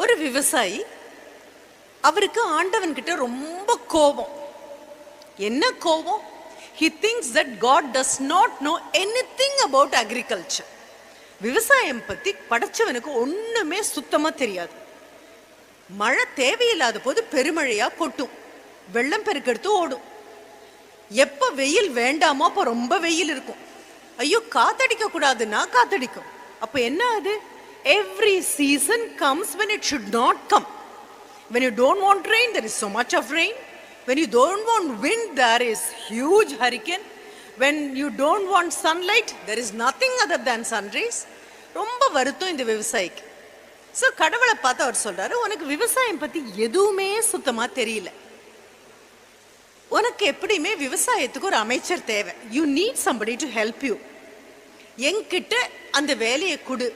ஒரு விவசாயி அவருக்கு ஆண்டவன் கிட்ட ரொம்ப கோபம். என்ன கோபம்? He thinks that god does not know anything about agriculture விவசாயம் பத்தி படைச்சவனுக்கு ஒண்ணுமே சுத்தமா தெரியாது. மழை தேவையில்லாத போது பெருமழையா கொட்டும். வெள்ளம் பெருக்கெடுத்து ஓடும். எப்ப வெயில் வேண்டாமோ அப்போ ரொம்ப வெயில் இருக்கும். ஐயோ காத்தடிக்க கூடாதுன்னா காத்தடிக்கும். அப்ப என்ன அது? Every season comes when it should not come when you don't want rain there is so much of rain when you don't want wind there is huge hurricane when you don't want sunlight there is nothing other than sun rays ரொம்ப வருத்தம் இந்த விவசாயிக்கு so கடவுளை பார்த்து அவர் சொல்றாரு உனக்கு விவசாயம் பத்தி எதுவுமே சுத்தமா தெரியல உனக்கு எப்படியுமே விவசாயத்துக்கு ஒரு அமைச்சர் தேவை you need somebody to help you என்கிட்ட அந்த வேலையை கொடு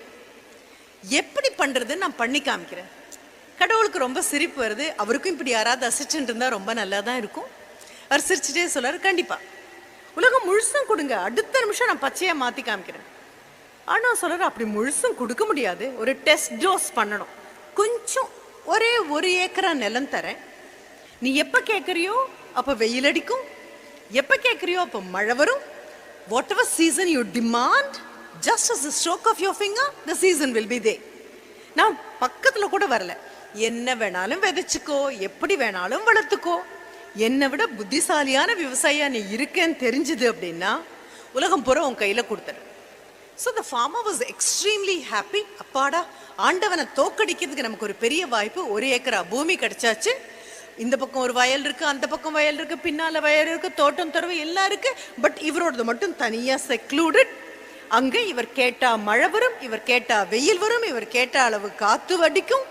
எப்படி பண்ணுறதுன்னு நான் பண்ணி காமிக்கிறேன். கடவுளுக்கு ரொம்ப சிரிப்பு வருது. அவருக்கும் இப்படி யாராவது அசிஸ்டன்ட் இருந்தால் ரொம்ப நல்லா தான் இருக்கும். அவர் சிரிச்சுட்டே சொல்கிறார் கண்டிப்பாக உலகம் முழுசும் கொடுங்க. அடுத்த நிமிஷம் நான் பச்சையாக மாற்றி காமிக்கிறேன். ஆனால் சொல்கிறார் அப்படி முழுசும் கொடுக்க முடியாது. ஒரு டெஸ்ட் டோஸ் பண்ணணும். கொஞ்சம் ஒரே ஒரு ஏக்கரா நிலம் தரேன். நீ எப்போ கேட்குறியோ அப்போ வெயில் அடிக்கும். எப்போ கேட்குறியோ அப்போ மழை வரும். Whatever season you demand just as stroke of your finger the season will be there நான் பக்கத்தில் கூட வரல. என்ன வேணாலும் விதைச்சிக்கோ எப்படி வேணாலும் வளர்த்துக்கோ. என்னை விட புத்திசாலியான விவசாயியாக நீ இருக்கேன்னு தெரிஞ்சுது அப்படின்னா உலகம் பூரா உன் கையில் கொடுத்துரு. So the farmer was extremely happy அப்பாடா ஆண்டவனை தோக்கடிக்கிறதுக்கு நமக்கு ஒரு பெரிய வாய்ப்பு. ஒரு ஏக்கரா பூமி கிடைச்சாச்சு. இந்த பக்கம் ஒரு வயல் இருக்குது அந்த பக்கம் வயல் இருக்குது பின்னால் வயல் இருக்குது தோட்டம் துறவு எல்லாம் இருக்குது பட் இவரோடது மட்டும் தனியாக செக்ளூடட் அங்கே இவர் கேட்டா மழை வரும் இவர் கேட்டா வெயில் வரும் இவர் கேட்ட அளவு காத்து வடிக்கும்.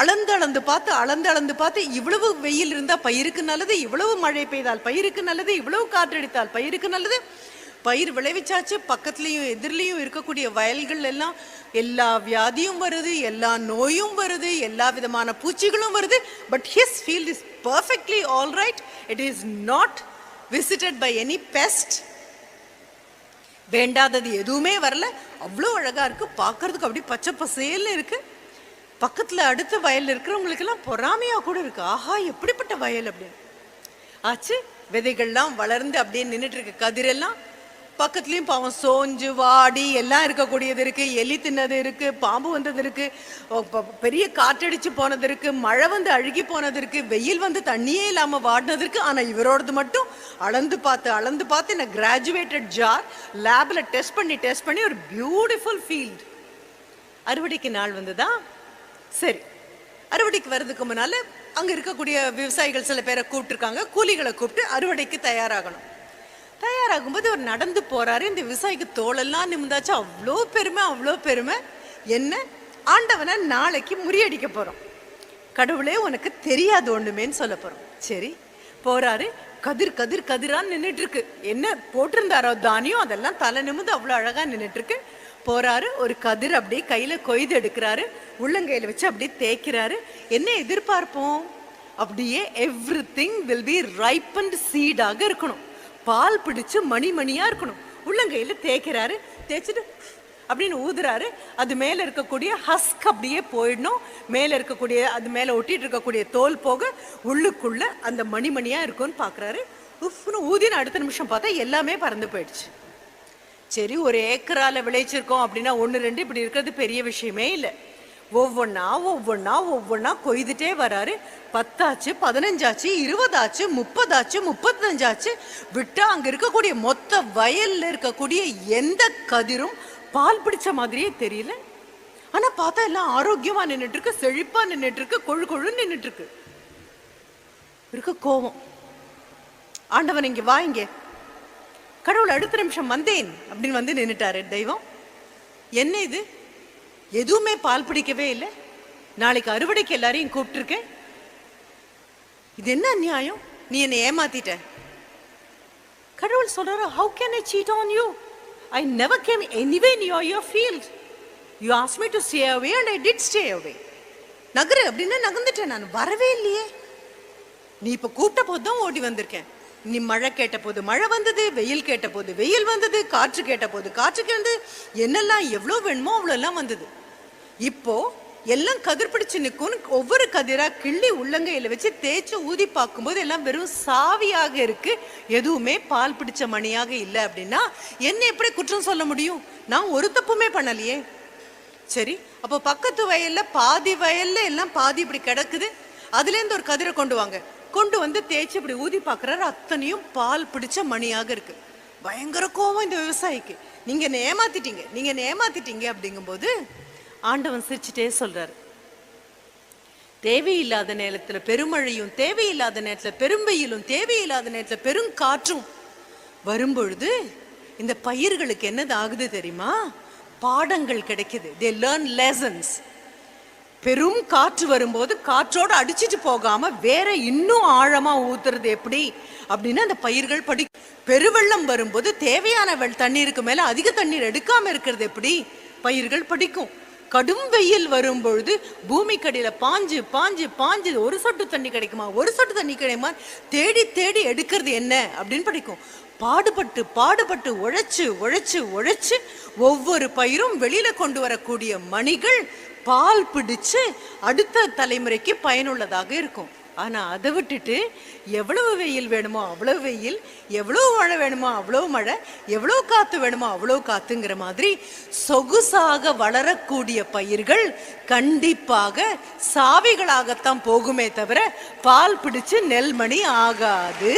அளந்து அளந்து பார்த்து அளந்து அளந்து பார்த்து இவ்வளவு வெயில் இருந்தா பயிருக்கு நல்லது இவ்வளவு மழை பெய்தால் பயிருக்கு நல்லது இவ்வளவு காற்றடித்தால் பயிருக்கு நல்லது. பயிர் விளைவிச்சாச்சு பக்கத்துலயும் எதிரிலையும் இருக்கக்கூடிய வயல்கள் எல்லாம் எல்லா வியாதியும் வருது எல்லா நோயும் வருது எல்லா விதமான பூச்சிகளும் வருது. But his field is perfectly all right it is not visited by any pest வேண்டாதது எதுவுமே வரல. அவ்வளோ அழகாக இருக்குது பார்க்கறதுக்கு அப்படி பச்சை பசேல்னு இருக்குது பக்கத்தில் அடுத்த வயலில் இருக்கிறவங்களுக்கெல்லாம் பொறாமையாக கூட இருக்குது ஆஹா எப்படிப்பட்ட வயல் அப்படின்னு. ஆச்சு விதைகள்லாம் வளர்ந்து அப்படியே நின்றுட்டுருக்கு கதிரெல்லாம் பக்கத்துலேயும் பாவம் சோஞ்சு வாடி எல்லாம் இருக்கக்கூடியது இருக்கு. எலி தின்னது இருக்கு பாம்பு வந்தது இருக்கு. பெரிய காற்றடிச்சு போனது இருக்கு மழை வந்து அழுகி போனது இருக்கு வெயில் வந்து தண்ணியே இல்லாமல் வாடினது இருக்கு. ஆனால் இவரோடது மட்டும் அளந்து பார்த்து அளந்து பார்த்து என்ன கிராஜுவேட்டட் ஜார் லேபில் டெஸ்ட் பண்ணி டெஸ்ட் பண்ணி ஒரு பியூட்டிஃபுல் ஃபீல்ட் அறுவடைக்கு நாள் வந்ததா? சரி. அறுவடைக்கு வர்றதுக்கு முன்னால் அங்கே இருக்கக்கூடிய விவசாயிகள் சில பேரை கூப்பிட்டுருக்காங்க. கூலிகளை கூப்பிட்டு அறுவடைக்கு தயாராகணும். ஆகும்போது அவர் நடந்து போறாரு. இந்த விவசாயிக்கு தோலெல்லாம் நிமிந்தாச்சு. அவ்வளோ பெருமை அவ்வளோ பெருமை. என்ன? ஆண்டவனை நாளைக்கு முறியடிக்க போறோம். கடவுளே உனக்கு தெரியாது ஒண்ணுமேன்னு சொல்ல போறோம். சரி போறாரு. கதிர் கதிர் கதிரான்னு நின்னுட்டு இருக்கு என்ன போட்டிருந்தாரோ தானியம் அதெல்லாம் தலை நிமிந்து அவ்வளோ அழகா நின்னுட்டு இருக்கு போறாரு. ஒரு கதிர் அப்படியே கையில கொய்து எடுக்கிறாரு. உள்ளங்கையில வச்சு அப்படியே தேய்க்கிறாரு. என்ன எதிர்பார்ப்போம்? அப்படியே everything will be ripened சீடாக இருக்கணும். பால் பிடிச்சு மணி மணியா இருக்கணும். உள்ளங்கையில தேய்க்கிறாரு. தேய்ச்சிட்டு அப்படின்னு ஊதுறாரு. அது மேல இருக்கக்கூடிய ஹஸ்க் அப்படியே போயிடணும். மேல இருக்கக்கூடிய அது மேல ஒட்டிட்டு இருக்கக்கூடிய தோல் போக உள்ளுக்குள்ள அந்த மணிமணியாக இருக்கும்னு பாக்குறாரு. உஃப்னு ஊதின அடுத்த நிமிஷம் பார்த்தா எல்லாமே பறந்து போயிடுச்சு. சரி ஒரு ஏக்கரால விளைச்சிருக்கோம் அப்படின்னா ஒன்று ரெண்டு இப்படி இருக்கிறது பெரிய விஷயமே இல்லை. ஒவ்வொன்றா ஒவ்வொன்றா ஒவ்வொன்றா கொய்துட்டே வராரு. பத்தாச்சு பதினஞ்சாச்சு இருபதாச்சு முப்பதாச்சு முப்பத்தஞ்சாச்சு. விட்டா அங்கே இருக்கக்கூடிய மொத்த வயல்ல இருக்கக்கூடிய எந்த கதிரும் பால் பிடிச்ச மாதிரியே தெரியல. ஆனால் பார்த்தா எல்லாம் ஆரோக்கியமாக நின்னுட்டு இருக்கு செழிப்பா இருக்கு கொழு கொழுன்னு நின்னுட்டு இருக்கு இருக்கு ஆண்டவன் இங்கே வா கடவுள் அடுத்த நிமிஷம் வந்தேன் அப்படின்னு வந்து நின்றுட்டாரு தெய்வம். என்ன இது? எதுவுமே பால் பிடிக்கவே இல்லை. நாளைக்கு அறுவடைக்கு எல்லாரையும் கூப்பிட்டுருக்கேன் இது என்ன அநியாயம்? நீ என்னை ஏமாத்திட்ட. கடவுள் சொல்றாரு how can I cheat on you I never came anywhere near your field you as me to stay away and I did stay away Nagar அப்படின்னு நகர்ந்துட்டேன் நான். வரவே இல்லையே. நீ இப்போ கூப்பிட்ட போது தான் ஓடி வந்திருக்கேன். நீ மழை கேட்ட போது மழை வந்தது வெயில் கேட்ட போது வெயில் வந்தது காற்று கேட்ட போது காற்று கேட்டது என்னெல்லாம் எவ்வளோ வேணுமோ அவ்வளோலாம் வந்தது. இப்போ எல்லாம் கதிர் பிடிச்சு நிற்கும் ஒவ்வொரு கதிரா கிள்ளி உள்ளங்கையில வச்சு தேய்ச்சி ஊதி பார்க்கும்போது எல்லாம் வெறும் சாவியாக இருக்கு. எதுவுமே பால் பிடிச்ச மணியாக இல்லை அப்படின்னா என்ன எப்படி குற்றம் சொல்ல முடியும்? நான் ஒரு தப்புமே பண்ணலையே. சரி அப்போ பக்கத்து வயல்ல பாதி வயல்ல எல்லாம் பாதி இப்படி கிடக்குது. அதுல இருந்து ஒரு கதிரை கொண்டு வாங்க. கொண்டு வந்து தேய்ச்சி இப்படி ஊதி பார்க்கறாரு. அத்தனையும் பால் பிடிச்ச மணியாக இருக்கு. பயங்கர கோவம் இந்த விவசாயிக்கு. நீங்க ஏமாத்திட்டீங்க? நீங்க ஏமாத்திட்டீங்க அப்படிங்கும்போது ஆண்டவன் சிரிச்சுட்டே சொல்றாரு. தேவையில்லாத நேரத்தில் பெருமழையும் தேவையில்லாத நேரத்தில் பெரும்பெயிலும் தேவையில்லாத நேரத்துல பெருங்காற்றும் வரும்பொழுது இந்த பயிர்களுக்கு என்னது ஆகுது தெரியுமா? பாடங்கள் கிடைக்குது. தே லேர்ன் லெசன்ஸ் பெரும் காற்று வரும்போது காற்றோடு அடிச்சிட்டு போகாம வேற இன்னும் ஆழமா ஊத்துறது எப்படி? அப்படின்னு அந்த பயிர்கள் படி பெருவெள்ளம் வரும்போது தேவையான தண்ணீருக்கு மேல அதிக தண்ணீர் எடுக்காம இருக்கிறது எப்படி? பயிர்கள் படிக்கும். கடும் வெயில் வரும்பொழுது பூமிக்கடியில பாஞ்சு பாஞ்சு பாஞ்சு ஒரு சொட்டு தண்ணி கிடைக்குமா? ஒரு சொட்டு தண்ணி கிடைக்குமா? தேடி தேடி எடுக்கிறது என்ன? அப்படின்னு படிக்கும். பாடுபட்டு பாடுபட்டு உழைச்சு உழைச்சு உழைச்சு ஒவ்வொரு பயிரும் வெளியில கொண்டு வரக்கூடிய மணிகள் பால் பிடிச்சு அடுத்த தலைமுறைக்கு பயனுள்ளதாக இருக்கும். ஆனால் அதை விட்டுட்டு எவ்வளவு வெயில் வேணுமோ அவ்வளோ வெயில் எவ்வளோ மழை வேணுமோ அவ்வளோ மழை எவ்வளோ காற்று வேணுமோ அவ்வளோ காற்றுங்கிற மாதிரி சொகுசாக வளரக்கூடிய பயிர்கள் கண்டிப்பாக சாவிகளாகத்தான் போகுமே தவிர பால் பிடிச்சு நெல்மணி ஆகாது.